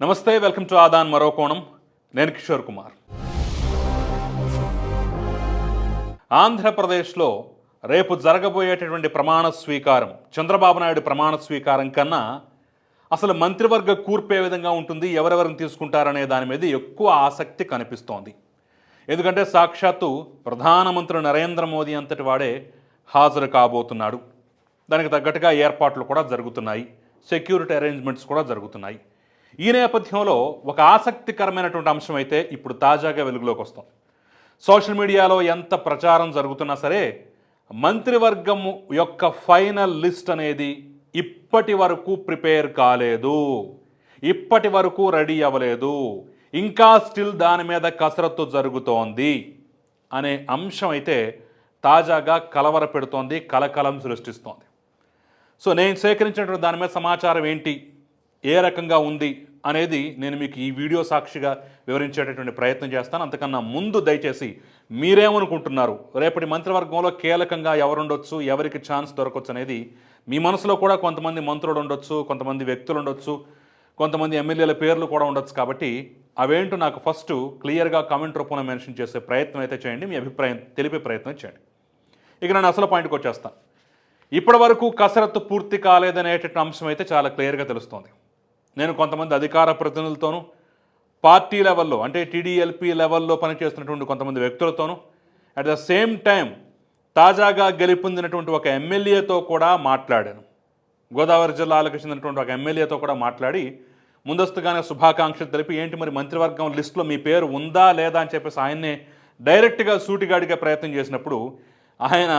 నమస్తే welcome to Aadan మరో కోణం. నేను కిషోర్ కుమార్. ఆంధ్రప్రదేశ్లో రేపు జరగబోయేటటువంటి ప్రమాణ స్వీకారం చంద్రబాబు నాయుడు ప్రమాణ స్వీకారం కన్నా అసలు మంత్రివర్గ కూర్పే విధంగా ఉంటుంది ఎవరెవరిని తీసుకుంటారనే దాని మీద ఎక్కువ ఆసక్తి కనిపిస్తోంది. ఎందుకంటే సాక్షాత్తు ప్రధానమంత్రి నరేంద్ర మోదీ అంతటి వాడే హాజరు కాబోతున్నాడు. దానికి తగ్గట్టుగా ఏర్పాట్లు కూడా జరుగుతున్నాయి. సెక్యూరిటీ అరేంజ్మెంట్స్ కూడా జరుగుతున్నాయి. ఈ నేపథ్యంలో ఒక ఆసక్తికరమైనటువంటి అంశం అయితే ఇప్పుడు తాజాగా వెలుగులోకి వస్తాం సోషల్ మీడియాలో ఎంత ప్రచారం జరుగుతున్నా సరే మంత్రివర్గం యొక్క ఫైనల్ లిస్ట్ అనేది ఇప్పటి వరకు ప్రిపేర్ కాలేదు. ఇప్పటి వరకు రెడీ అవ్వలేదు. ఇంకా స్టిల్ దాని మీద కసరత్తు జరుగుతోంది అనే అంశం అయితే తాజాగా కలవర పెడుతోంది కలకలం సృష్టిస్తోంది. సో నేను సేకరించినటువంటి దాని మీద సమాచారం ఏంటి? ఏ రకంగా ఉంది అనేది నేను మీకు ఈ వీడియో సాక్షిగా వివరించేటటువంటి ప్రయత్నం చేస్తాను. అంతకన్నా ముందు దయచేసి మీరేమనుకుంటున్నారు? రేపటి మంత్రివర్గంలో కీలకంగా ఎవరుండొచ్చు? ఎవరికి ఛాన్స్ దొరకవచ్చు అనేది మీ మనసులో కూడా కొంతమంది మంత్రులు ఉండొచ్చు కొంతమంది వ్యక్తులు ఉండొచ్చు కొంతమంది ఎమ్మెల్యేల పేర్లు కూడా ఉండొచ్చు కాబట్టి అవేంటో నాకు ఫస్ట్ క్లియర్గా కామెంట్ రూపంలో మెన్షన్ చేసే ప్రయత్నం అయితే చేయండి. మీ అభిప్రాయం తెలిపే ప్రయత్నం చేయండి. ఇక నేను అసలు పాయింట్కి వచ్చేస్తాను. ఇప్పటి వరకు కసరత్తు పూర్తి కాలేదనేటటువంటి అంశం అయితే చాలా క్లియర్గా తెలుస్తోంది. నేను కొంతమంది అధికార ప్రతినిధులతోనూ పార్టీ లెవెల్లో అంటే టీడీఎల్పీ లెవెల్లో పనిచేస్తున్నటువంటి కొంతమంది వ్యక్తులతోనూ అట్ ద సేమ్ టైం తాజాగా గెలుపొందినటువంటి ఒక ఎమ్మెల్యేతో కూడా మాట్లాడాను. గోదావరి జిల్లాలకు చెందినటువంటి ఒక ఎమ్మెల్యేతో కూడా మాట్లాడి ముందస్తుగానే శుభాకాంక్షలు తెలిపి ఏంటి మరి మంత్రివర్గం లిస్టులో మీ పేరు ఉందా లేదా అని చెప్పేసి ఆయన్నే డైరెక్ట్గా సూటిగా అడిగే ప్రయత్నం చేసినప్పుడు ఆయన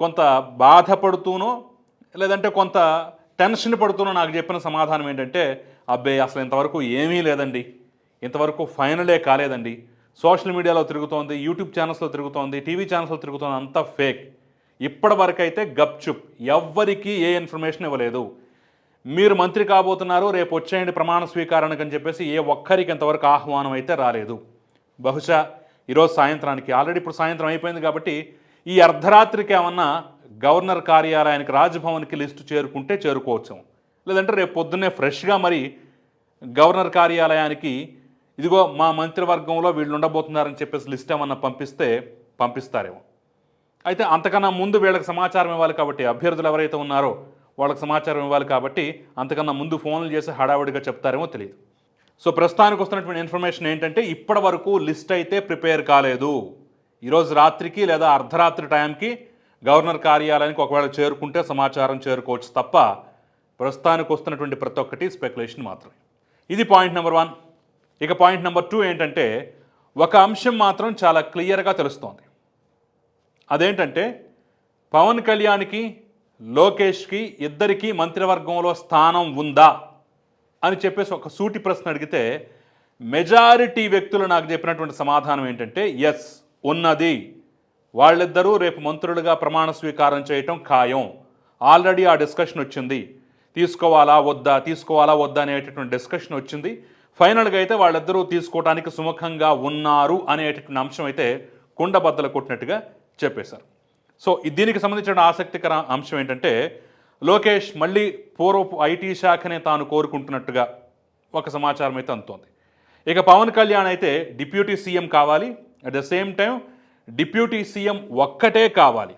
కొంత బాధపడుతూనో లేదంటే కొంత టెన్షన్ పడుతున్న నాకు చెప్పిన సమాధానం ఏంటంటే అబ్బే అసలు ఇంతవరకు ఏమీ లేదండి. ఇంతవరకు ఫైనలే కాలేదండి. సోషల్ మీడియాలో తిరుగుతోంది యూట్యూబ్ ఛానల్స్లో తిరుగుతోంది టీవీ ఛానల్స్లో తిరుగుతోంది అంతా ఫేక్. ఇప్పటి వరకు అయితే గప్చుప్. ఎవ్వరికీ ఏ ఇన్ఫర్మేషన్ ఇవ్వలేదు. మీరు మంత్రి కాబోతున్నారు రేపు వచ్చేయండి ప్రమాణ స్వీకారానికి అని చెప్పేసి ఏ ఒక్కరికి ఇంతవరకు ఆహ్వానం అయితే రాలేదు. బహుశా ఈరోజు సాయంత్రానికి. ఆల్రెడీ ఇప్పుడు సాయంత్రం అయిపోయింది కాబట్టి ఈ అర్ధరాత్రికి ఏమన్నా గవర్నర్ కార్యాలయానికి రాజ్భవన్కి లిస్టు చేరుకుంటే చేరుకోవచ్చు లేదంటే రేపు పొద్దున్నే ఫ్రెష్గా మరి గవర్నర్ కార్యాలయానికి ఇదిగో మా మంత్రివర్గంలో వీళ్ళు ఉండబోతున్నారని చెప్పేసి లిస్ట్ ఏమన్నా పంపిస్తే పంపిస్తారేమో. అయితే అంతకన్నా ముందు వీళ్ళకి సమాచారం ఇవ్వాలి కాబట్టి అభ్యర్థులు ఎవరైతే ఉన్నారో వాళ్ళకి సమాచారం ఇవ్వాలి కాబట్టి అంతకన్నా ముందు ఫోన్లు చేసి హడావుడిగా చెప్తారేమో తెలియదు సో ప్రస్తుతానికి వస్తున్నటువంటి ఇన్ఫర్మేషన్ ఏంటంటే ఇప్పటి వరకు లిస్ట్ అయితే ప్రిపేర్ కాలేదు. ఈరోజు రాత్రికి లేదా అర్ధరాత్రి టైంకి గవర్నర్ కార్యాలయానికి ఒకవేళ చేరుకుంటే సమాచారం చేరుకోవచ్చు తప్ప ప్రస్తుతానికి వస్తున్నటువంటి ప్రతి ఒక్కటి స్పెక్యులేషన్ మాత్రమే. ఇది పాయింట్ నెంబర్ వన్. ఇక పాయింట్ నెంబర్ టూ ఏంటంటే ఒక అంశం మాత్రం చాలా క్లియర్గా తెలుస్తోంది. అదేంటంటే పవన్ కళ్యాణ్కి లోకేష్కి ఇద్దరికీ మంత్రివర్గంలో స్థానం ఉందా అని చెప్పేసి ఒక సూటి ప్రశ్న అడిగితే మెజారిటీ వ్యక్తులు నాకు చెప్పినటువంటి సమాధానం ఏంటంటే ఎస్ ఉన్నది. వాళ్ళిద్దరూ రేపు మంత్రులుగా ప్రమాణ స్వీకారం చేయటం ఖాయం. ఆల్రెడీ ఆ డిస్కషన్ వచ్చింది. తీసుకోవాలా వద్దా తీసుకోవాలా వద్దా అనేటటువంటి డిస్కషన్ వచ్చింది. ఫైనల్గా అయితే వాళ్ళిద్దరూ తీసుకోవడానికి సుముఖంగా ఉన్నారు అనేటటువంటి అంశం అయితే కుండబద్దలు కొట్టినట్టుగా చెప్పేశారు. సో దీనికి సంబంధించిన ఆసక్తికర అంశం ఏంటంటే లోకేష్ మళ్ళీ పూర్వపు ఐటీ శాఖనే తాను కోరుకుంటున్నట్టుగా ఒక సమాచారం అయితే అందుతోంది. ఇక పవన్ కళ్యాణ్ అయితే డిప్యూటీ సీఎం కావాలి. At the same time deputy CM ఒక్కటే కావాలి.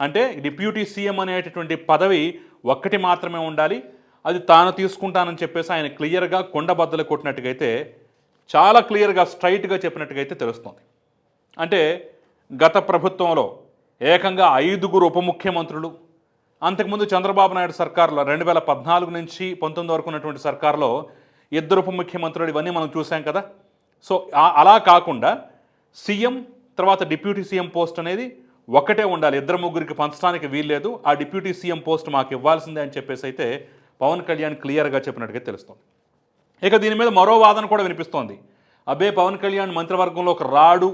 అంటే డిప్యూటీ సీఎం అనేటటువంటి పదవి ఒక్కటి మాత్రమే ఉండాలి. అది తాను తీసుకుంటానని చెప్పేసి ఆయన క్లియర్గా కొండబద్దలు కొట్టినట్టుగైతే చాలా క్లియర్గా స్ట్రైట్గా చెప్పినట్టుగైతే తెలుస్తుంది. అంటే గత ప్రభుత్వంలో ఏకంగా ఐదుగురు ఉప ముఖ్యమంత్రులు అంతకుముందు చంద్రబాబు నాయుడు సర్కారులో రెండు వేల పద్నాలుగు నుంచి పంతొమ్మిది వరకు ఉన్నటువంటి సర్కారులో ఇద్దరు ఉప ముఖ్యమంత్రులు ఇవన్నీ మనం చూసాం కదా. సో అలా కాకుండా సీఎం తర్వాత డిప్యూటీ సీఎం పోస్ట్ అనేది ఒకటే ఉండాలి. ఇద్దరు ముగ్గురికి పంచడానికి వీల్లేదు. ఆ డిప్యూటీ సీఎం పోస్ట్ మాకు ఇవ్వాల్సిందే అని చెప్పేసి అయితే పవన్ కళ్యాణ్ క్లియర్గా చెప్పినట్టుగా తెలుస్తుంది. ఇక దీని మీద మరో వాదన కూడా వినిపిస్తోంది. అబ్బే పవన్ కళ్యాణ్ మంత్రివర్గంలోకి రాడు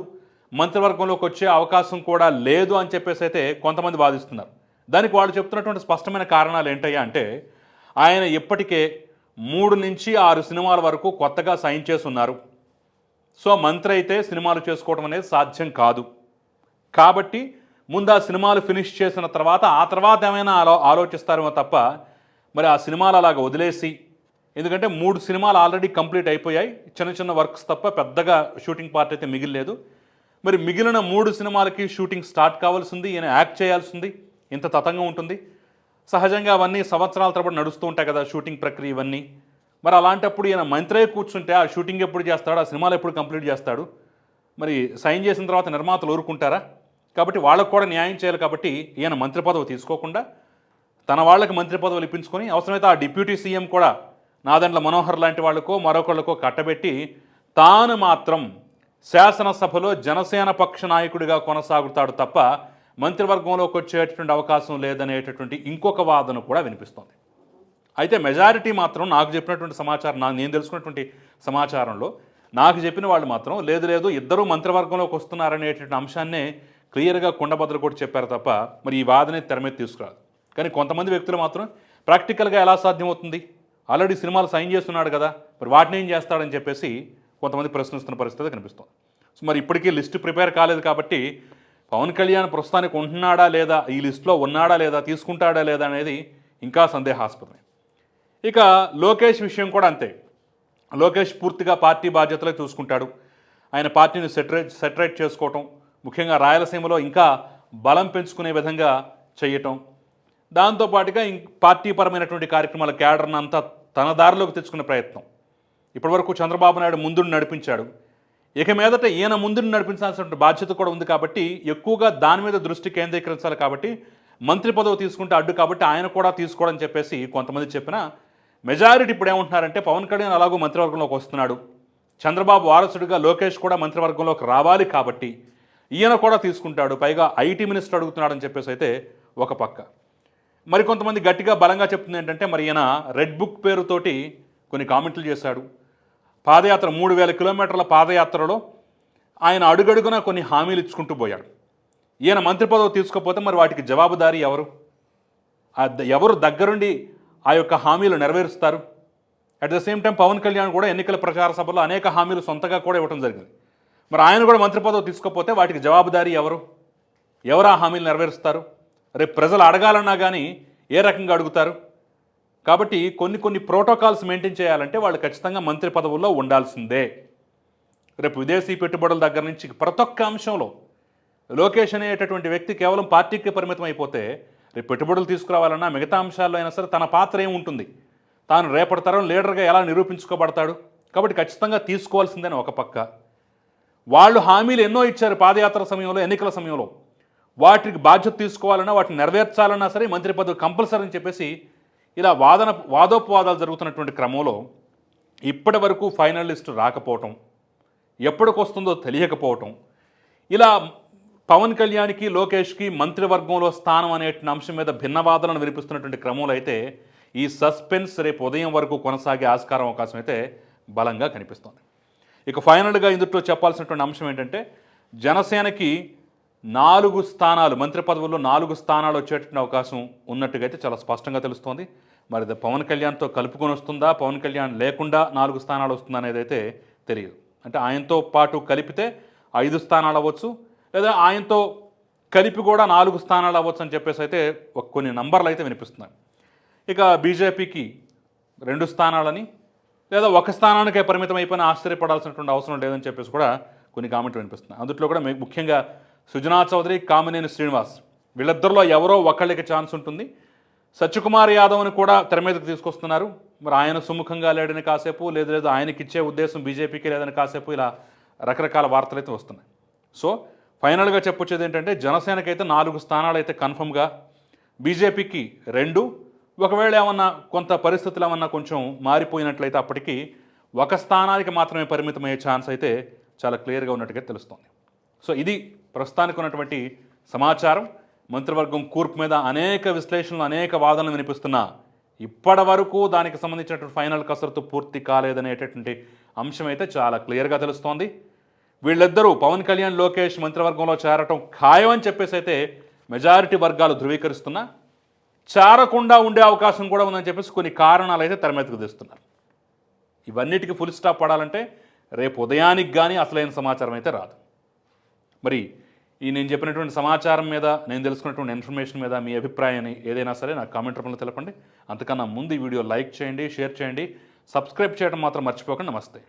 మంత్రివర్గంలోకి వచ్చే అవకాశం కూడా లేదు అని చెప్పేసి అయితే కొంతమంది వాదిస్తున్నారు. దానికి వాళ్ళు చెప్తున్నటువంటి స్పష్టమైన కారణాలు ఏంటయ్యా అంటే ఆయన ఇప్పటికే మూడు నుంచి ఆరు సినిమాల వరకు కొత్తగా సైన్ చేసి ఉన్నారు సో మంత్రి అయితే సినిమాలు చేసుకోవడం అనేది సాధ్యం కాదు. కాబట్టి ముందు ఆ సినిమాలు ఫినిష్ చేసిన తర్వాత ఆ తర్వాత ఏమైనా ఆలో ఆలోచిస్తారేమో తప్ప మరి ఆ సినిమాలు అలాగ వదిలేసి ఎందుకంటే మూడు సినిమాలు ఆల్రెడీ కంప్లీట్ అయిపోయాయి. చిన్న చిన్న వర్క్స్ తప్ప పెద్దగా షూటింగ్ పార్ట్ అయితే మిగిలిలేదు. మరి మిగిలిన మూడు సినిమాలకి షూటింగ్ స్టార్ట్ కావాల్సింది ఈయన యాక్ట్ చేయాల్సింది ఇంత తతంగా ఉంటుంది. సహజంగా అవన్నీ సంవత్సరాల తరబడి నడుస్తూ ఉంటాయి కదా షూటింగ్ ప్రక్రియ ఇవన్నీ. మరి అలాంటప్పుడు ఈయన మంత్రే కూర్చుంటే ఆ షూటింగ్ ఎప్పుడు చేస్తాడు? ఆ సినిమాలు ఎప్పుడు కంప్లీట్ చేస్తాడు? మరి సైన్ చేసిన తర్వాత నిర్మాతలు ఊరుకుంటారా? కాబట్టి వాళ్ళకు కూడా న్యాయం చేయాలి కాబట్టి ఈయన మంత్రి పదవి తీసుకోకుండా తన వాళ్ళకి మంత్రి పదవులు ఇప్పించుకొని అవసరమైతే ఆ డిప్యూటీ సీఎం కూడా నాదండ్ల మనోహర్ లాంటి వాళ్ళకో మరొకళ్ళకో కట్టబెట్టి తాను మాత్రం శాసనసభలో జనసేన పక్ష నాయకుడిగా కొనసాగుతాడు తప్ప మంత్రివర్గంలోకి వచ్చేటటువంటి అవకాశం లేదనేటటువంటి ఇంకొక వాదన కూడా వినిపిస్తోంది. అయితే మెజారిటీ మాత్రం నాకు చెప్పినటువంటి సమాచారం నా నేను తెలుసుకున్నటువంటి సమాచారంలో నాకు చెప్పిన వాళ్ళు మాత్రం లేదు లేదు ఇద్దరూ మంత్రివర్గంలోకి వస్తున్నారనేటువంటి అంశాన్నే క్లియర్గా కుండబద్దలు కూడా చెప్పారు తప్ప మరి ఈ వాదనే తెర మీద తీసుకురాదు. కానీ కొంతమంది వ్యక్తులు మాత్రం ప్రాక్టికల్గా ఎలా సాధ్యమవుతుంది? ఆల్రెడీ సినిమాలు సైన్ చేస్తున్నాడు కదా మరి వాటిని ఏం చేస్తాడని చెప్పేసి కొంతమంది ప్రశ్నిస్తున్న పరిస్థితి కనిపిస్తుంది. సో మరి ఇప్పటికీ లిస్టు ప్రిపేర్ కాలేదు కాబట్టి పవన్ కళ్యాణ్ ప్రస్తుతానికి ఉంటున్నాడా లేదా ఈ లిస్టులో ఉన్నాడా లేదా తీసుకుంటాడా లేదా అనేది ఇంకా సందేహాస్పదమే. ఇక లోకేష్ విషయం కూడా అంతే. లోకేష్ పూర్తిగా పార్టీ బాధ్యతలే చూసుకుంటాడు. ఆయన పార్టీని సెటరేట్ సెటరేట్ చేసుకోవటం ముఖ్యంగా రాయలసీమలో ఇంకా బలం పెంచుకునే విధంగా చేయటం. దాంతోపాటుగా ఇం పార్టీ పరమైనటువంటి కార్యక్రమాల క్యాడర్ని అంతా తన దారిలోకి తెచ్చుకునే ప్రయత్నం. ఇప్పటివరకు చంద్రబాబు నాయుడు ముందుని నడిపించాడు. ఇక మీదట ఈయన ముందుని నడిపించాల్సిన బాధ్యత కూడా ఉంది కాబట్టి ఎక్కువగా దాని మీద దృష్టి కేంద్రీకరించాలి కాబట్టి మంత్రి పదవి తీసుకుంటే అడ్డు కాబట్టి ఆయన కూడా తీసుకోవడం చెప్పేసి కొంతమంది చెప్పినా మెజారిటీ ఇప్పుడు ఏమంటున్నారంటే పవన్ కళ్యాణ్ అలాగూ మంత్రివర్గంలోకి వస్తున్నాడు. చంద్రబాబు వారసుడిగా లోకేష్ కూడా మంత్రివర్గంలోకి రావాలి కాబట్టి ఈయన కూడా తీసుకుంటాడు. పైగా ఐటీ మినిస్టర్ అడుగుతున్నాడని చెప్పేసి అయితే ఒక పక్క. మరి కొంతమంది గట్టిగా బలంగా చెప్తుంది ఏంటంటే మరి ఈయన రెడ్ బుక్ పేరుతోటి కొన్ని కామెంట్లు చేశాడు. పాదయాత్ర మూడు వేల కిలోమీటర్ల పాదయాత్రలో ఆయన అడుగడుగున కొన్ని హామీలు ఇచ్చుకుంటూ పోయాడు. ఈయన మంత్రి పదవి తీసుకోకపోతే మరి వాటికి జవాబుదారీ ఎవరు? ఎవరు దగ్గరుండి ఆ యొక్క హామీలు నెరవేరుస్తారు. At the same time Pawan Kalyan కూడా ఎన్నికల ప్రచార సభలో అనేక హామీలు సొంతగా కూడా ఇవ్వడం జరిగింది. మరి ఆయన కూడా మంత్రి పదవి తీసుకోకపోతే వాటికి జవాబుదారీ ఎవరు? ఎవరు ఆ హామీలు నెరవేరుస్తారు? రేపు ప్రజలు అడగాలన్నా కానీ ఏ రకంగా అడుగుతారు? కాబట్టి కొన్ని కొన్ని ప్రోటోకాల్స్ మెయింటైన్ చేయాలంటే వాళ్ళు ఖచ్చితంగా మంత్రి పదవుల్లో ఉండాల్సిందే. రేపు విదేశీ పెట్టుబడుల దగ్గర నుంచి ప్రతి ఒక్క అంశంలో లోకేష్ అనేటటువంటి వ్యక్తి కేవలం పార్టీకి పరిమితం అయిపోతే రేపు పెట్టుబడులు తీసుకురావాలన్నా మిగతా అంశాల్లో అయినా సరే తన పాత్ర ఏముంటుంది తాను రేపటి తరం లీడర్గా ఎలా నిరూపించుకోబడతాడు? కాబట్టి ఖచ్చితంగా తీసుకోవాల్సిందని ఒక పక్క? వాళ్ళు హామీలు ఎన్నో ఇచ్చారు పాదయాత్ర సమయంలో ఎన్నికల సమయంలో. వాటికి బాధ్యత తీసుకోవాలన్నా వాటిని నెరవేర్చాలన్నా సరే మంత్రి పదవి కంపల్సరీ అని చెప్పేసి ఇలా వాదన వాదోపవాదాలు జరుగుతున్నటువంటి క్రమంలో ఇప్పటి వరకు ఫైనల్ లిస్టు రాకపోవటం ఎప్పటికొస్తుందో తెలియకపోవటం ఇలా పవన్ కళ్యాణ్కి లోకేష్కి మంత్రివర్గంలో స్థానం అనే అంశం మీద భిన్నవాదనలు వినిపిస్తున్నటువంటి క్రమంలో అయితే ఈ సస్పెన్స్ రేపు ఉదయం వరకు కొనసాగే ఆస్కారం అవకాశం అయితే బలంగా కనిపిస్తోంది. ఇక ఫైనల్గా ఇందుట్లో చెప్పాల్సినటువంటి అంశం ఏంటంటే జనసేనకి నాలుగు స్థానాలు మంత్రి పదవుల్లో నాలుగు స్థానాలు వచ్చేటటువంటి అవకాశం ఉన్నట్టుగా అయితే చాలా స్పష్టంగా తెలుస్తోంది. మరి పవన్ కళ్యాణ్తో కలుపుకొని వస్తుందా? పవన్ కళ్యాణ్ లేకుండా నాలుగు స్థానాలు వస్తుందా అనేది అయితే తెలియదు. అంటే ఆయనతో పాటు కలిపితే ఐదు స్థానాలు అవ్వచ్చు. లేదా ఆయనతో కలిపి కూడా నాలుగు స్థానాలు అవ్వచ్చు అని చెప్పేసి అయితే కొన్ని నంబర్లు అయితే వినిపిస్తున్నాయి. ఇక బీజేపీకి రెండు స్థానాలని లేదా ఒక స్థానానికే పరిమితం అయిపోయిన ఆశ్చర్యపడాల్సినటువంటి అవసరం లేదని చెప్పేసి కూడా కొన్ని కామెంట్లు వినిపిస్తున్నాయి. అందులో కూడా ముఖ్యంగా సుజనా చౌదరి కామినేని శ్రీనివాస్ వీళ్ళిద్దరిలో ఎవరో ఒకళ్ళకి ఛాన్స్ ఉంటుంది. సత్యకుమార్ యాదవ్ని కూడా తెర మీదకి తీసుకొస్తున్నారు. మరి ఆయన సుముఖంగా లేడని కాసేపు లేదు లేదు ఆయనకి ఇచ్చే ఉద్దేశం బీజేపీకి లేదని కాసేపు ఇలా రకరకాల వార్తలు అయితే వస్తున్నాయి. సో ఫైనల్గా చెప్పొచ్చేది ఏంటంటే జనసేనకైతే నాలుగు స్థానాలు అయితే కన్ఫర్మ్గా బీజేపీకి రెండు. ఒకవేళ ఏమన్నా కొంత పరిస్థితులు ఏమన్నా కొంచెం మారిపోయినట్లయితే అప్పటికీ ఒక స్థానానికి మాత్రమే పరిమితమయ్యే ఛాన్స్ అయితే చాలా క్లియర్గా ఉన్నట్టుగా తెలుస్తోంది. సో ఇది ప్రస్తుతానికి ఉన్నటువంటి సమాచారం. మంత్రివర్గం కూర్పు మీద అనేక విశ్లేషణలు అనేక వాదనలు వినిపిస్తున్నా ఇప్పటి వరకు దానికి సంబంధించినటువంటి ఫైనల్ కసరత్తు పూర్తి కాలేదనేటటువంటి అంశం అయితే చాలా క్లియర్గా తెలుస్తోంది. వీళ్ళిద్దరూ పవన్ కళ్యాణ్ లోకేష్ మంత్రివర్గంలో చేరటం ఖాయం అని చెప్పేసి అయితే మెజారిటీ వర్గాలు ధృవీకరిస్తున్నా చేరకుండా ఉండే అవకాశం కూడా ఉందని చెప్పేసి కొన్ని కారణాలు అయితే తెర తెస్తున్నారు. ఇవన్నిటికీ ఫుల్ స్టాప్ పడాలంటే రేపు ఉదయానికి కానీ అసలైన సమాచారం అయితే రాదు. మరి ఈ నేను చెప్పినటువంటి సమాచారం మీద నేను తెలుసుకున్నటువంటి ఇన్ఫర్మేషన్ మీద మీ అభిప్రాయాన్ని ఏదైనా సరే నాకు కామెంట్ రూపంలో తెలపండి. అంతకన్నా ముందు ఈ వీడియో లైక్ చేయండి షేర్ చేయండి. సబ్స్క్రైబ్ చేయడం మాత్రం మర్చిపోకండి. నమస్తే.